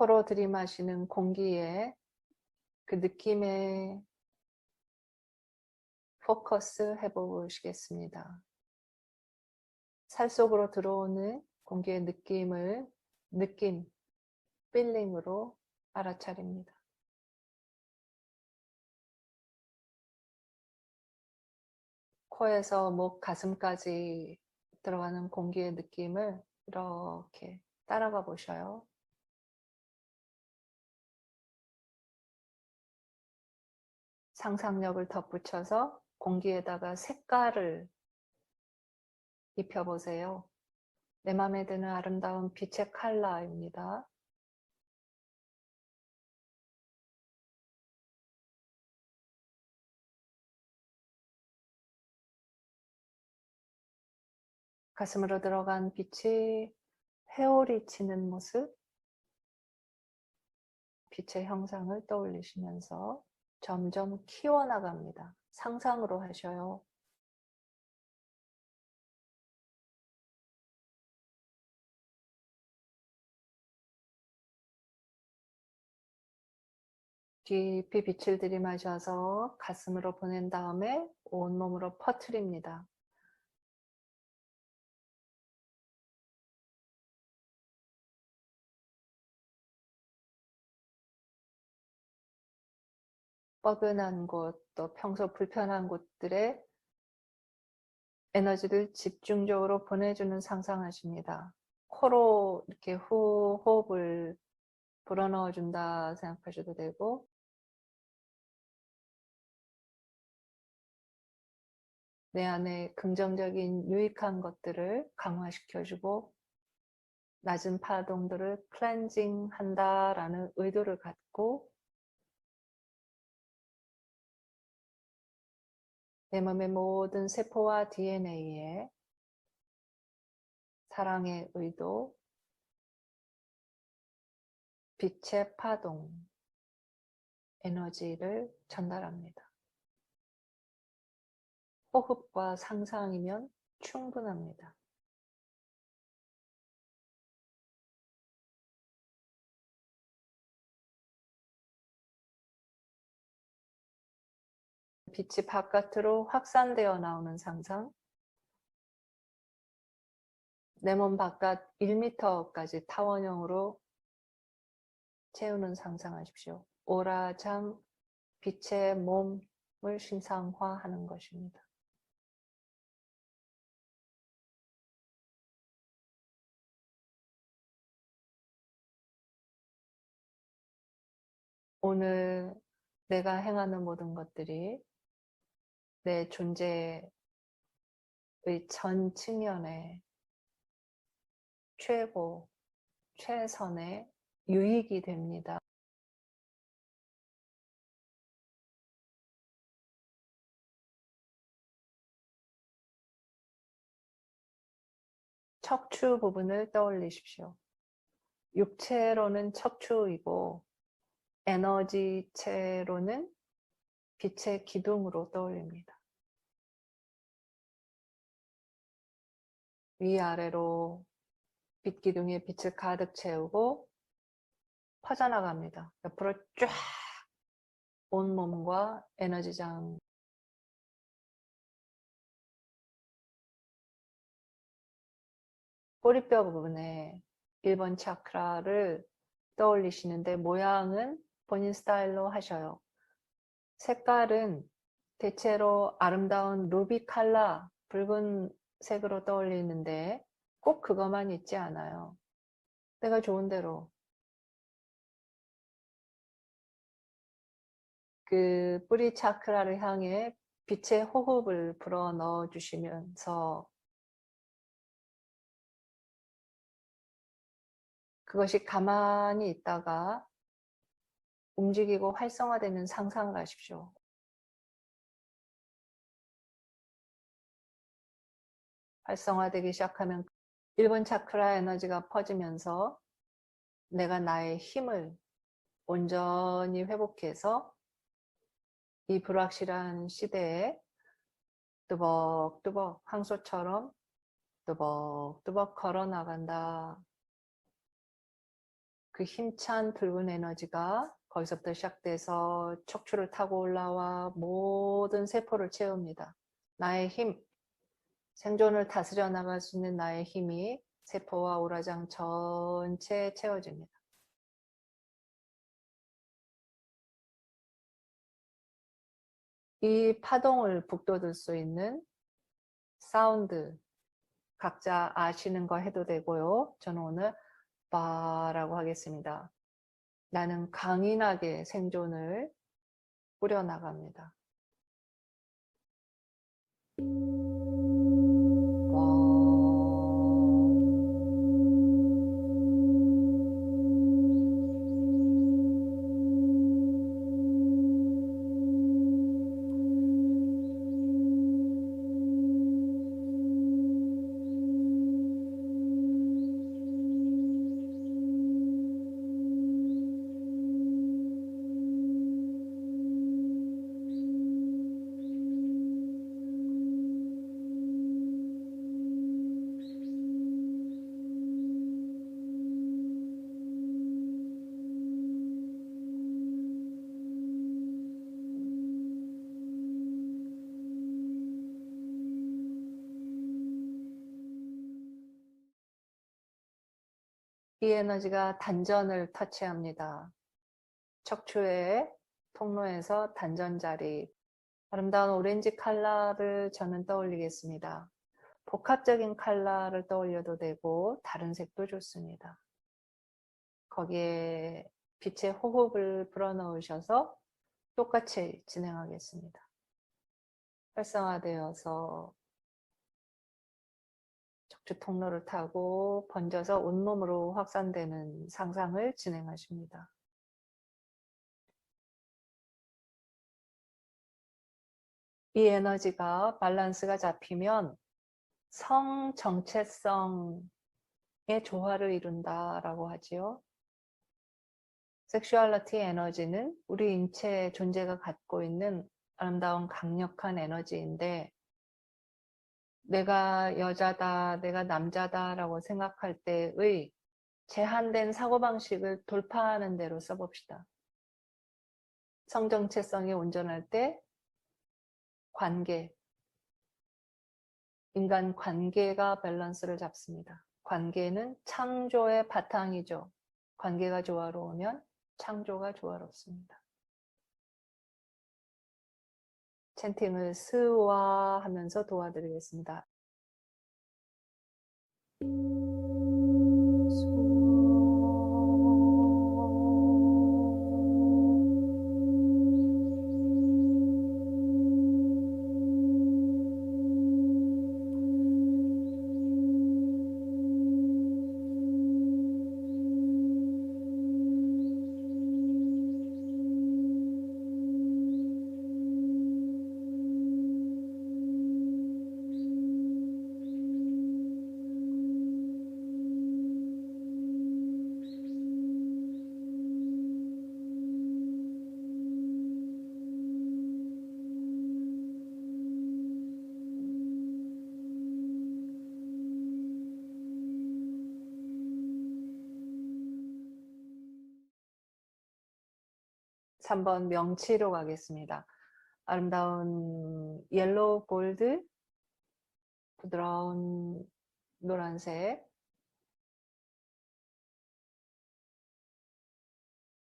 코로 들이마시는 공기에 그 느낌에 포커스 해보시겠습니다. 살 속으로 들어오는 공기의 느낌을 느낌, 필링으로 알아차립니다. 코에서 목, 가슴까지 들어가는 공기의 느낌을 이렇게 따라가 보셔요. 상상력을 덧붙여서 공기에다가 색깔을 입혀보세요. 내 마음에 드는 아름다운 빛의 컬러입니다. 가슴으로 들어간 빛이 회오리 치는 모습, 빛의 형상을 떠올리시면서 점점 키워나갑니다. 상상으로 하셔요. 깊이 빛을 들이마셔서 가슴으로 보낸 다음에 온몸으로 퍼트립니다. 뻐근한 곳, 또 평소 불편한 곳들에 에너지를 집중적으로 보내주는 상상하십니다. 코로 이렇게 후 호흡을 불어넣어 준다 생각하셔도 되고 내 안에 긍정적인 유익한 것들을 강화시켜주고 낮은 파동들을 클렌징 한다라는 의도를 갖고 내 몸의 모든 세포와 DNA에 사랑의 의도, 빛의 파동, 에너지를 전달합니다. 호흡과 상상이면 충분합니다. 빛이 바깥으로 확산되어 나오는 상상. 내 몸 바깥 1m까지 타원형으로 채우는 상상하십시오. 오라장 빛의 몸을 신상화하는 것입니다. 오늘 내가 행하는 모든 것들이 내 존재의 전 측면에 최고, 최선의 유익이 됩니다. 척추 부분을 떠올리십시오. 육체로는 척추이고 에너지체로는 빛의 기둥으로 떠올립니다. 위아래로 빛 기둥에 빛을 가득 채우고 퍼져나갑니다. 옆으로 쫙 온몸과 에너지장 꼬리뼈 부분에 1번 차크라를 떠올리시는데 모양은 본인 스타일로 하셔요. 색깔은 대체로 아름다운 루비 칼라 붉은색으로 떠올리는데 꼭 그것만 있지 않아요. 내가 좋은 대로 그 뿌리 차크라를 향해 빛의 호흡을 불어 넣어 주시면서 그것이 가만히 있다가 움직이고 활성화되는 상상을 하십시오. 활성화되기 시작하면 1번 차크라 에너지가 퍼지면서 내가 나의 힘을 온전히 회복해서 이 불확실한 시대에 뚜벅뚜벅 항소처럼 뚜벅뚜벅 걸어 나간다. 그 힘찬 붉은 에너지가 거기서부터 시작돼서 척추를 타고 올라와 모든 세포를 채웁니다. 나의 힘, 생존을 다스려 나갈 수 있는 나의 힘이 세포와 오라장 전체에 채워집니다. 이 파동을 북돋을 수 있는 사운드 각자 아시는 거 해도 되고요. 저는 오늘 바라고 하겠습니다. 나는 강인하게 생존을 꾸려나갑니다. 이 에너지가 단전을 터치합니다. 척추의 통로에서 단전 자리, 아름다운 오렌지 칼라를 저는 떠올리겠습니다. 복합적인 칼라를 떠올려도 되고 다른 색도 좋습니다. 거기에 빛의 호흡을 불어넣으셔서 똑같이 진행하겠습니다. 활성화되어서 척추 통로를 타고 번져서 온몸으로 확산되는 상상을 진행하십니다. 이 에너지가 밸런스가 잡히면 성 정체성의 조화를 이룬다라고 하지요. 섹슈얼리티 에너지는 우리 인체 존재가 갖고 있는 아름다운 강력한 에너지인데 내가 여자다, 내가 남자다라고 생각할 때의 제한된 사고방식을 돌파하는 대로 써봅시다. 성정체성이 온전할 때 관계, 인간 관계가 밸런스를 잡습니다. 관계는 창조의 바탕이죠. 관계가 조화로우면 창조가 조화롭습니다. 챈팅을 스와 하면서 도와드리겠습니다. 한번 명치로 가겠습니다. 아름다운 옐로우 골드, 부드러운 노란색,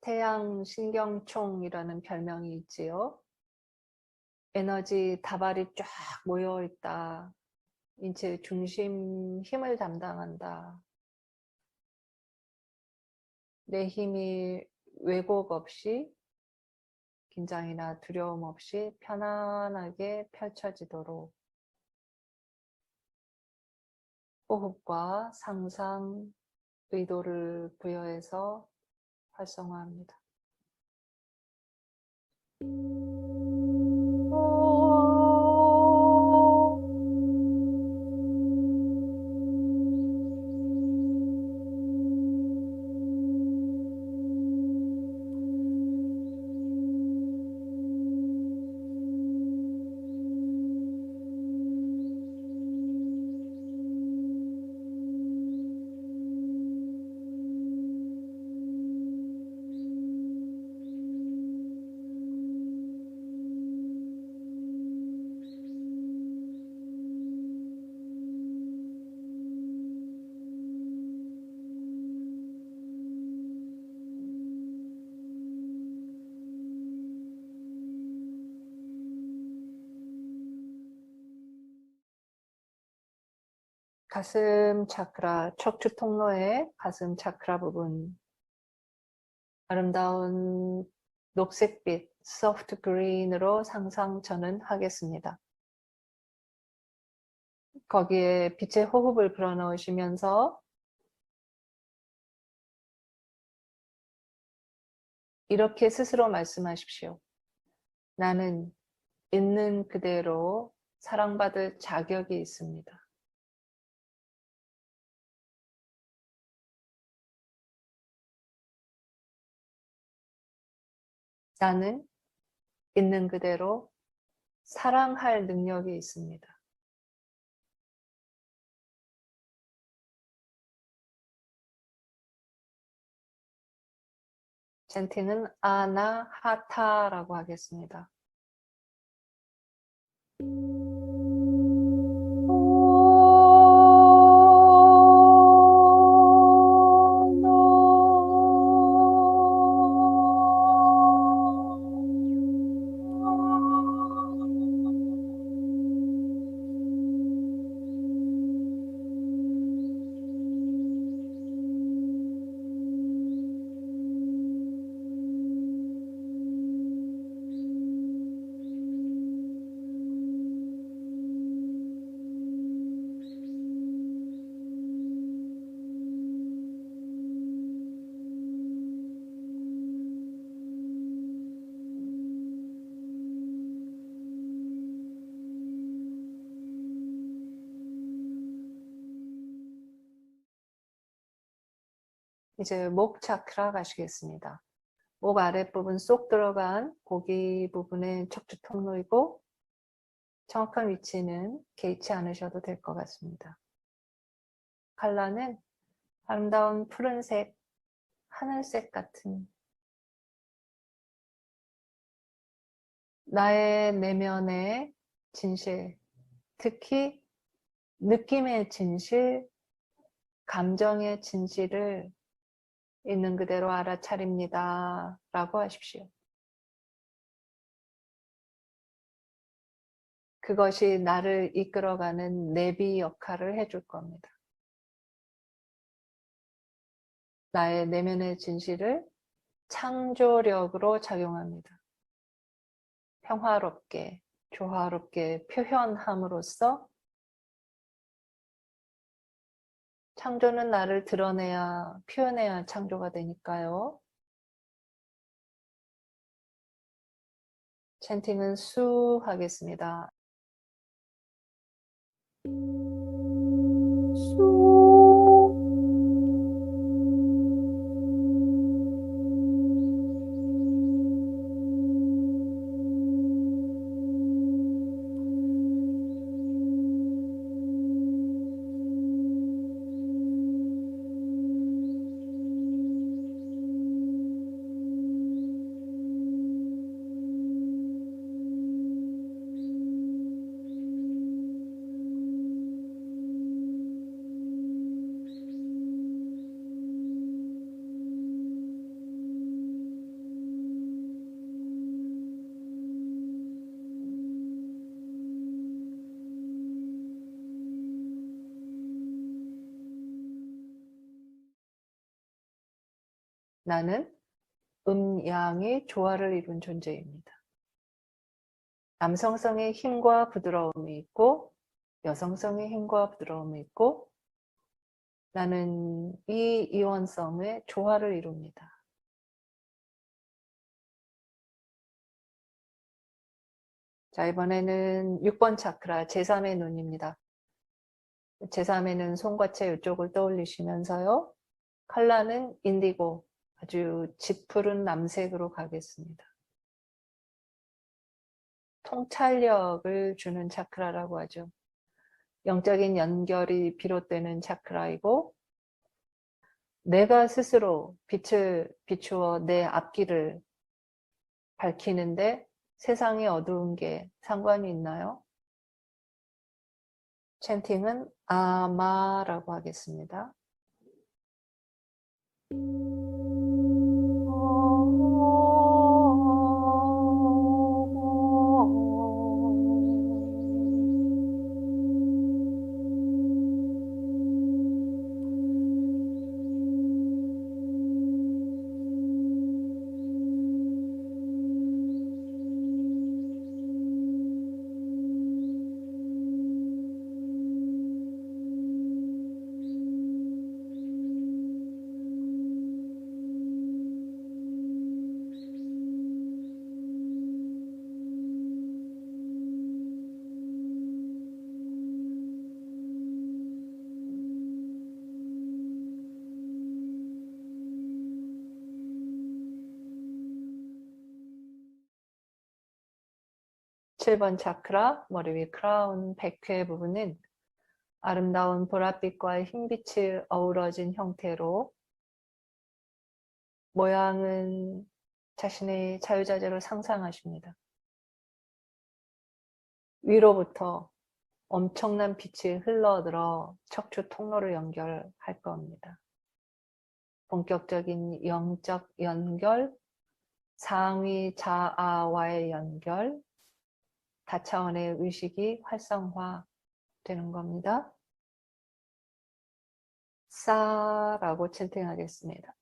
태양 신경총이라는 별명이 있지요. 에너지 다발이 쫙 모여 있다. 인체 중심 힘을 담당한다. 내 힘이 왜곡 없이 긴장이나 두려움 없이 편안하게 펼쳐지도록 호흡과 상상, 의도를 부여해서 활성화합니다. 가슴 차크라, 척추 통로의 가슴 차크라 부분. 아름다운 녹색빛, 소프트 그린으로 상상 저는 하겠습니다. 거기에 빛의 호흡을 불어넣으시면서 이렇게 스스로 말씀하십시오. 나는 있는 그대로 사랑받을 자격이 있습니다. 나는 있는 그대로 사랑할 능력이 있습니다. 젠팅은 아나하타라고 하겠습니다. 이제 목 차크라 가시겠습니다. 목 아랫부분 쏙 들어간 고기 부분의 척추 통로이고 정확한 위치는 개의치 않으셔도 될 것 같습니다. 컬러는 아름다운 푸른색, 하늘색 같은 나의 내면의 진실, 특히 느낌의 진실, 감정의 진실을 있는 그대로 알아차립니다. 라고 하십시오. 그것이 나를 이끌어가는 내비 역할을 해줄 겁니다. 나의 내면의 진실을 창조력으로 작용합니다. 평화롭게, 조화롭게 표현함으로써 창조는 나를 드러내야, 표현해야 창조가 되니까요. 챈팅은 수 하겠습니다. 나는 음양의 조화를 이룬 존재입니다. 남성성의 힘과 부드러움이 있고 여성성의 힘과 부드러움이 있고 나는 이 이원성의 조화를 이룹니다. 자 이번에는 6번 차크라 제3의 눈입니다. 제3의 눈 손과 채 이쪽을 떠올리시면서요. 칼라는 인디고 아주 짙푸른 남색으로 가겠습니다. 통찰력을 주는 차크라라고 하죠. 영적인 연결이 비롯되는 차크라이고 내가 스스로 빛을 비추어 내 앞길을 밝히는데 세상이 어두운 게 상관이 있나요? 챈팅은 아마라고 하겠습니다. 7번 차크라, 머리 위 크라운 백회 부분은 아름다운 보랏빛과 흰빛이 어우러진 형태로 모양은 자신의 자유자재로 상상하십니다. 위로부터 엄청난 빛이 흘러들어 척추 통로를 연결할 겁니다. 본격적인 영적 연결, 상위 자아와의 연결, 다차원의 의식이 활성화되는 겁니다. 싸라고 채팅하겠습니다.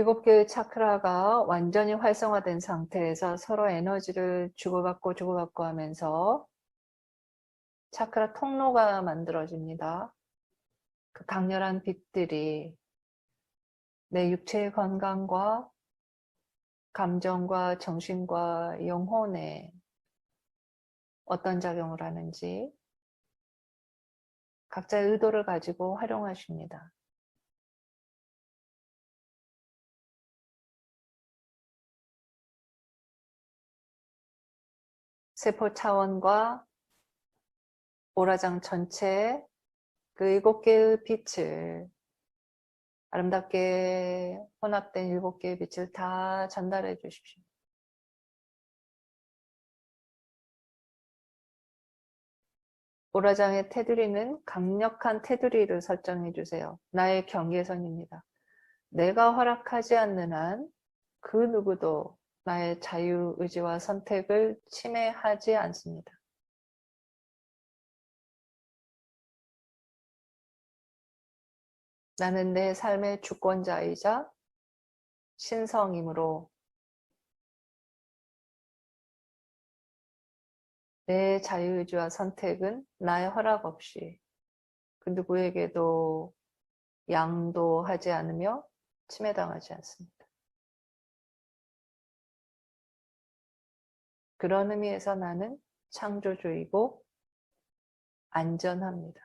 일곱 개의 차크라가 완전히 활성화된 상태에서 서로 에너지를 주고받고 주고받고 하면서 차크라 통로가 만들어집니다. 그 강렬한 빛들이 내 육체의 건강과 감정과 정신과 영혼에 어떤 작용을 하는지 각자의 의도를 가지고 활용하십니다. 세포 차원과 오라장 전체 그 일곱 개의 빛을 아름답게 혼합된 일곱 개의 빛을 다 전달해 주십시오. 오라장의 테두리는 강력한 테두리를 설정해 주세요. 나의 경계선입니다. 내가 허락하지 않는 한 그 누구도 나의 자유 의지와 선택을 침해하지 않습니다. 나는 내 삶의 주권자이자 신성이므로 내 자유의지와 선택은 나의 허락 없이 그 누구에게도 양도하지 않으며 침해당하지 않습니다. 그런 의미에서 나는 창조주이고 안전합니다.